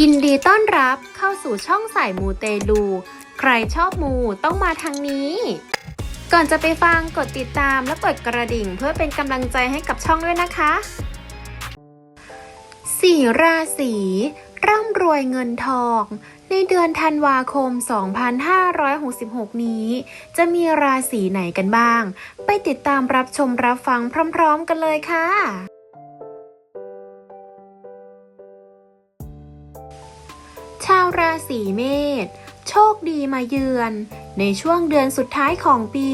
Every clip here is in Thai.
ยินดีต้อนรับเข้าสู่ช่องสายมูเตลู ใครชอบมูต้องมาทางนี้ ก่อนจะไปฟังกดติดตามและกดกระดิ่งเพื่อเป็นกำลังใจให้กับช่องด้วยนะคะ สี่ราศี ร่ำรวยเงินทอง ในเดือนธันวาคม 2566 นี้ จะมีราศีไหนกันบ้าง ไปติดตามรับชมรับฟังพร้อมๆกันเลยค่ะ ชาวราศีเมษโชคดีมาเยือน ในช่วงเดือนสุดท้ายของปี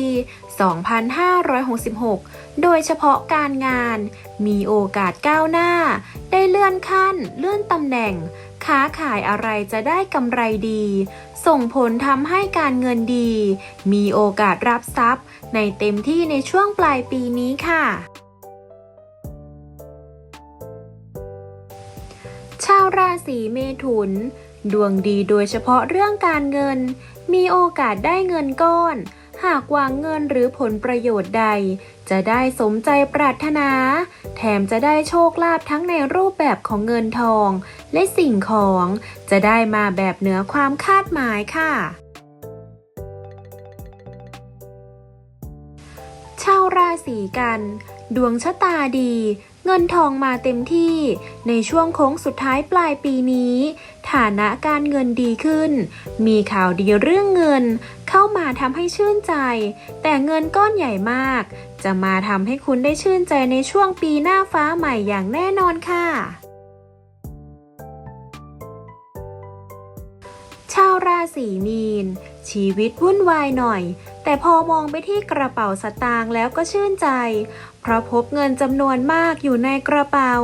2566 โดยเฉพาะการงาน มีโอกาสก้าวหน้า ได้เลื่อนขั้น เลื่อนตำแหน่ง ค้าขายอะไรจะได้กำไรดี ส่งผลทำให้การเงินดี มีโอกาสรับทรัพย์ ในเต็มที่ในช่วงปลายปีนี้ค่ะชาวราศีเมถุน ดวงดีโดยเฉพาะเรื่องการเงิน มีโอกาสได้เงินก้อน หากวางเงินหรือผลประโยชน์ใด จะได้สมใจปรารถนา แถมจะได้โชคลาภทั้งในรูปแบบของเงินทอง และสิ่งของ จะได้มาแบบเหนือความคาดหมายค่ะชาวราศีกัน ดวงชะตาดี เงินทองมาเต็มที่ ในช่วงโค้งสุดท้ายปลายปีนี้ ฐานะการเงินดีขึ้น มีข่าวดีเรื่องเงิน เข้ามาทำให้ชื่นใจ แต่เงินก้อนใหญ่มาก จะมาทำให้คุณได้ชื่นใจในช่วงปีหน้าฟ้าใหม่อย่างแน่นอนค่ะ ชาวราศีมีน ชีวิตวุ่นวายหน่อย แต่พอมองไปที่กระเป๋าสตางค์แล้วก็ชื่นใจ เพราะพบเงินจำนวนมากอยู่ในกระเป๋า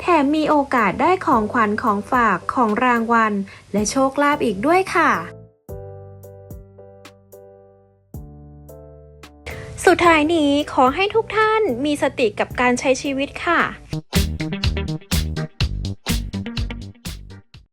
แถมมีโอกาสได้ของขวัญของฝากของรางวัล และโชคลาภอีกด้วยค่ะสุดท้ายนี้ขอให้ทุกท่านมีสติกับการใช้ชีวิตค่ะ